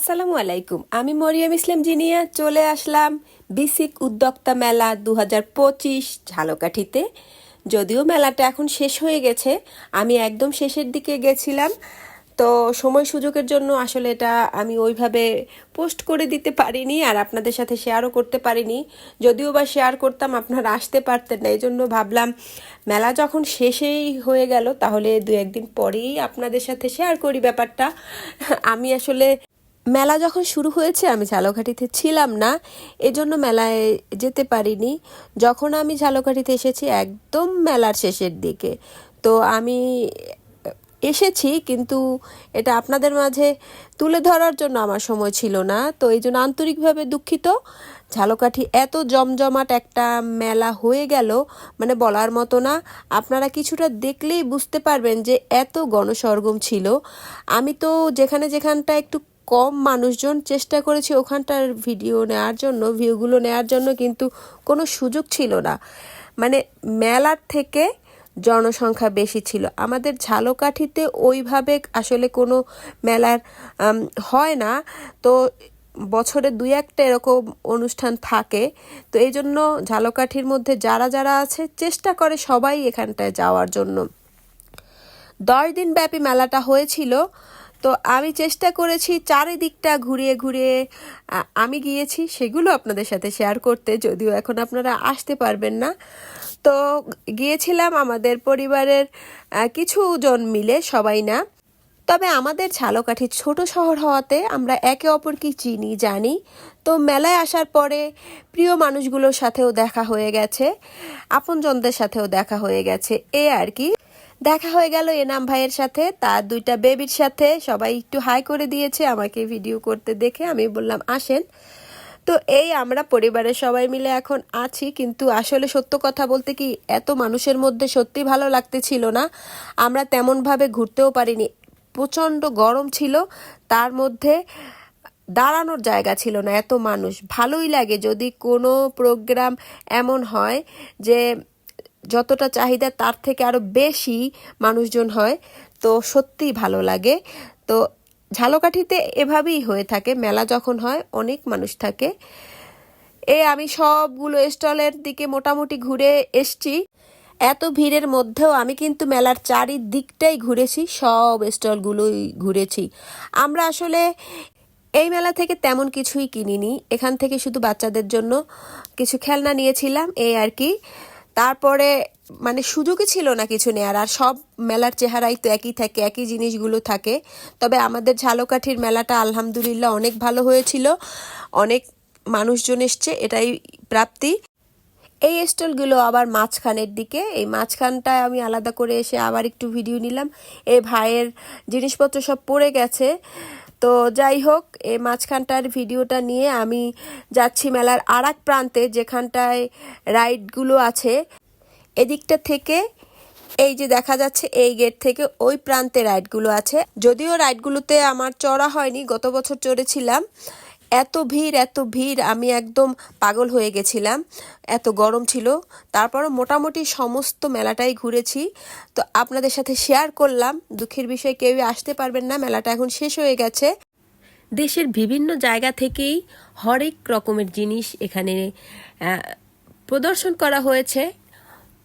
আসসালামু আলাইকুম। আমি মরিয়ম ইসলাম জিনিয়া, চলে আসলাম বিসিক উদ্যোক্তা মেলা দু হাজার পঁচিশ ঝালকাঠিতে। যদিও মেলাটা এখন শেষ হয়ে গেছে, আমি একদম শেষের দিকে গেছিলাম। তো সময় সুযোগের জন্য আসলে এটা আমি ওইভাবে পোস্ট করে দিতে পারিনি আর আপনাদের সাথে শেয়ারও করতে পারিনি। যদিও বা শেয়ার করতাম, আপনারা আসতে পারতেন না এই জন্য ভাবলাম মেলা যখন শেষেই হয়ে গেল, তাহলে দু একদিন পরেই আপনাদের সাথে শেয়ার করি ব্যাপারটা। আমি আসলে মেলা যখন শুরু হয়েছে, আমি ঝালকাঠিতে ছিলাম না, এজন্য মেলায় যেতে পারিনি। যখন আমি ঝালকাঠিতে এসেছি, একদম মেলার শেষের দিকে। তো আমি এসেছি, কিন্তু এটা আপনাদের মাঝে তুলে ধরার জন্য আমার সময় ছিল না। তো এই জন্য আন্তরিকভাবে দুঃখিত। ঝালকাঠি এত জমজমাট একটা মেলা হয়ে গেল মানে বলার মতো না। আপনারা কিছুটা দেখলেই বুঝতে পারবেন যে এত গণসরগম ছিল। আমি তো যেখানে যেখানটা একটু কম মানুষজন চেষ্টা করেছি ওখানটার ভিডিও নেওয়ার জন্য ভিউগুলো নেওয়ার জন্য কিন্তু কোনো সুযোগ ছিল না। মানে মেলার থেকে জনসংখ্যা বেশি ছিল। আমাদের ঝালকাঠিতে ওইভাবে আসলে কোনো মেলার হয় না। তো বছরে দুই একটা এরকম অনুষ্ঠান থাকে। তো এই জন্য ঝালকাঠির মধ্যে যারা যারা আছে, চেষ্টা করে সবাই এখানটায় যাওয়ার জন্য। দশ দিন ব্যাপী মেলাটা হয়েছিল। তো আমি চেষ্টা করেছি চারিদিকটা ঘুরিয়ে ঘুরিয়ে আমি গিয়েছি, সেগুলো আপনাদের সাথে শেয়ার করতে, যদিও এখন আপনারা আসতে পারবেন না। তো গিয়েছিলাম আমাদের পরিবারের কিছু জন মিলে, সবাই না। তবে আমাদের ঝালকাঠি ছোট শহর হওয়াতে আমরা একে অপরকে চিনি, জানি। তো মেলায় আসার পরে প্রিয় মানুষগুলোর সাথেও দেখা হয়ে গেছে, আপনজনদের সাথেও দেখা হয়ে গেছে, এ আর কি। দেখা হয়ে গেল এনাম ভাইয়ের সাথে, তার দুইটা বেবির সাথে। সবাই একটু হাই করে দিয়েছে, আমাকে ভিডিও করতে দেখে। আমি বললাম, আসেন। তো এই আমরা পরিবারের সবাই মিলে এখন আছি, কিন্তু আসলে সত্য কথা বলতে কি, এত মানুষের মধ্যে সত্যি ভালো লাগতেছিল না। আমরা তেমনভাবে ঘুরতেও পারিনি। প্রচণ্ড গরম ছিল, তার মধ্যে দাঁড়ানোর জায়গা ছিল না এত মানুষ। ভালোই লাগে যদি কোনো প্রোগ্রাম এমন হয় যে যতটা চাহিদা, তার থেকে আরও বেশি মানুষজন হয়। তো সত্যিই ভালো লাগে। তো ঝালকাঠিতে এভাবেই হয়ে থাকে। মেলা যখন হয়, অনেক মানুষ থাকে। এ আমি সবগুলো স্টলের দিকে মোটামুটি ঘুরে এসছি। এত ভিড়ের মধ্যেও আমি কিন্তু মেলার চারিদিকটাই ঘুরেছি, সব স্টলগুলোই ঘুরেছি। আমরা আসলে এই মেলা থেকে তেমন কিছুই কিনিনি। এখান থেকে শুধু বাচ্চাদের জন্য কিছু খেলনা নিয়েছিলাম, এই আর কি। তারপরে মানে সুযোগই ছিল না কিছু নেয়ার, আর সব মেলার চেহারাই তো একই থাকে, একই জিনিসগুলো থাকে। তবে আমাদের ঝালকাঠির মেলাটা আলহামদুলিল্লাহ অনেক ভালো হয়েছিল, অনেক মানুষজন এসছে, এটাই প্রাপ্তি। এই স্টলগুলো আবার মাঝখানের দিকে, এই মাঝখানটায় আমি আলাদা করে এসে আবার একটু ভিডিও নিলাম। এই ভাইয়ের জিনিসপত্র সব পড়ে গেছে তো যাই হোক এই মাঝখানটার ভিডিওটা নিয়ে আমি যাচ্ছি মেলার আর প্রান্তে যেখানটায় রাইডগুলো আছে। এদিকটা থেকে এই যে দেখা যাচ্ছে এই গেট থেকে ওই প্রান্তে রাইডগুলো আছে। যদিও রাইডগুলোতে আমার চড়া হয়নি, গত বছর চড়েছিলাম। এত ভিড় এত ভিড়, আমি একদম পাগল হয়ে গেছিলাম। এত গরম ছিল। তারপরও মোটামুটি সমস্ত মেলাটাই ঘুরেছি। তো আপনাদের সাথে শেয়ার করলাম। দুঃখের বিষয়ে কেউই আসতে পারবেন না। মেলাটা এখন শেষ হয়ে গেছে। দেশের বিভিন্ন জায়গা থেকেই হরেক রকমের জিনিস এখানে প্রদর্শন করা হয়েছে।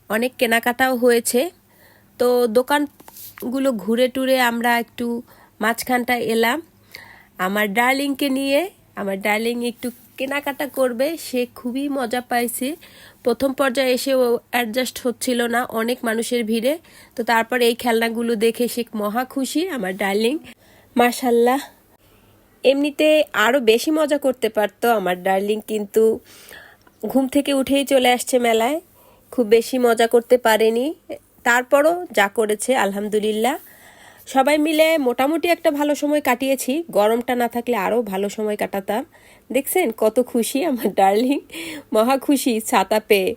অনেক কেনাকাটাও হয়েছে। তো দোকানগুলো ঘুরে টুরে আমরা একটু মাঝখানটা এলাম। আমার ডার্লিংকে নিয়ে আমার ডার্লিং একটু কেনাকাটা করবে, সে খুবই মজা পাইছে। প্রথম পর্যায়ে এসে ও অ্যাডজাস্ট হচ্ছিল না, অনেক মানুষের ভিড়ে। তো তারপর এই খেলনাগুলো দেখে সে মহা খুশি, আমার ডার্লিং। মার্শাল্লাহ এমনিতে আরও বেশি মজা করতে পারতো আমার ডার্লিং, কিন্তু ঘুম থেকে উঠেই চলে আসছে মেলায়। খুব বেশি মজা করতে পারেনি। তারপরও যা করেছে, আলহামদুলিল্লাহ। সবাই মিলে মোটামুটি একটা ভালো সময় কাটিয়েছি। গরমটা না থাকলে আরও ভালো সময় কাটাতাম। দেখছেন কত খুশি আমার ডার্লিং, মহা খুশি ছাতা পেয়ে।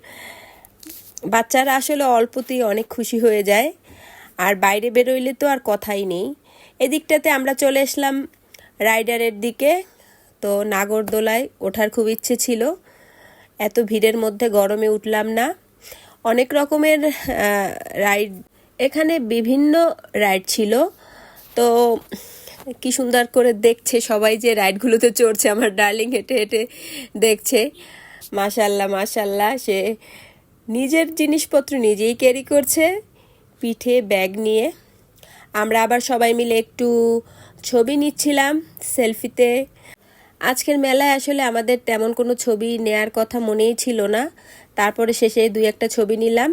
বাচ্চারা আসলে অল্পতেই অনেক খুশি হয়ে যায়। আর বাইরে বেরোইলে তো আর কথাই নেই। এদিকটাতে আমরা চলে এসলাম রাইডারের দিকে। তো নাগরদোলায় ওঠার খুব ইচ্ছে ছিল। এত ভিড়ের মধ্যে গরমে উঠলাম না। অনেক রকমের রাইড এখানে বিভিন্ন রাইড ছিল। তো কি সুন্দর করে দেখছে সবাই যে রাইডগুলোতে চড়ছে। আমার ডার্লিং হেঁটে হেঁটে দেখছে। মাশাল্লাহ মাশাল্লাহ সে নিজের জিনিসপত্র নিজেই ক্যারি করছে, পিঠে ব্যাগ নিয়ে। আমরা আবার সবাই মিলে একটু ছবি নিচ্ছিলাম সেলফিতে আজকের মেলায় আসলে আমাদের তেমন কোনো ছবি নেয়ার কথা মনেই ছিল না। তারপরে শেষে দুই একটা ছবি নিলাম।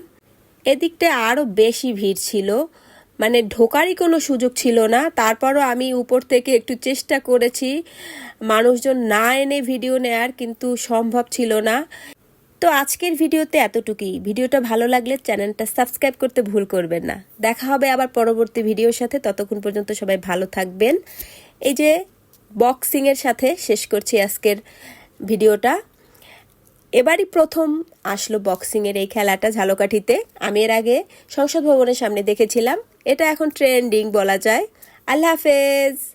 এদিকটা আরও বেশি ভিড় ছিল। মানে ঢোকারই কোনো সুযোগ ছিল না। তারপরও আমি উপর থেকে একটু চেষ্টা করেছি। মানুষজন না এনে ভিডিও নেয়ার কিন্তু সম্ভব ছিল না। তো আজকের ভিডিওতে এতটুকুই। ভিডিওটা ভালো লাগলে চ্যানেলটা সাবস্ক্রাইব করতে ভুল করবেন না। দেখা হবে আবার পরবর্তী ভিডিওর সাথে। ততক্ষণ পর্যন্ত সবাই ভালো থাকবেন। এই যে বক্সিংয়ের সাথে শেষ করছি আজকের ভিডিওটা। এবারই প্রথম আসলো বক্সিংয়ের এই খেলাটা ঝালকাঠিতে। আমি এর আগে সংসদ ভবনের সামনে দেখেছিলাম। এটা এখন ট্রেন্ডিং বলা যায়। আল্লাহ হাফেজ!